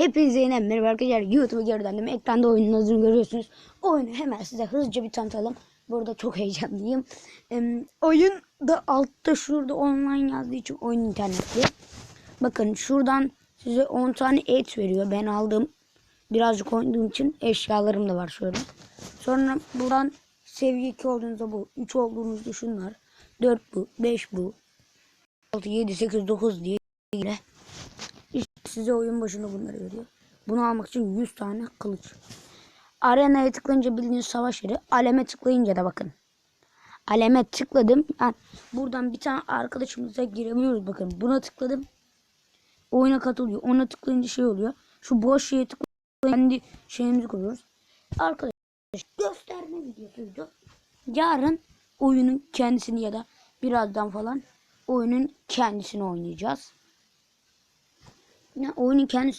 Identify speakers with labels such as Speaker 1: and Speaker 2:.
Speaker 1: Hepinize yine merhaba arkadaşlar. YouTube'a geri döndüm. Ekranda oyunun adını görüyorsunuz. Oyunu hemen size hızlıca bir tanıtalım. Burada çok heyecanlıyım. Em, oyun da altta şurada online yazdığı için oyun internetli. Bakın şuradan size 10 tane et veriyor. Ben aldım. Birazcık oynadığım için eşyalarım da var şöyle. Sonra buradan seviye 2 olduğunuzda bu. 3 olduğunuzda şunlar. 4 bu. 5 bu. 6, 7, 8, 9 diye. Size oyun başında bunları veriyor. Bunu almak için 100 tane kılıç. Arenaya tıklayınca bildiğiniz savaş yeri. Aleme tıklayınca da bakın. Aleme tıkladım. Yani buradan bir tane arkadaşımıza girebiliyoruz. Bakın buna tıkladım. Oyuna katılıyor. Ona tıklayınca şey oluyor. Şu boş şeye tıklayınca kendi şeyimizi kuruyoruz. Arkadaşlar gösterme videosuydu. Yarın oyunun kendisini ya da birazdan falan oyunun kendisini oynayacağız. Ya oyunun kendisini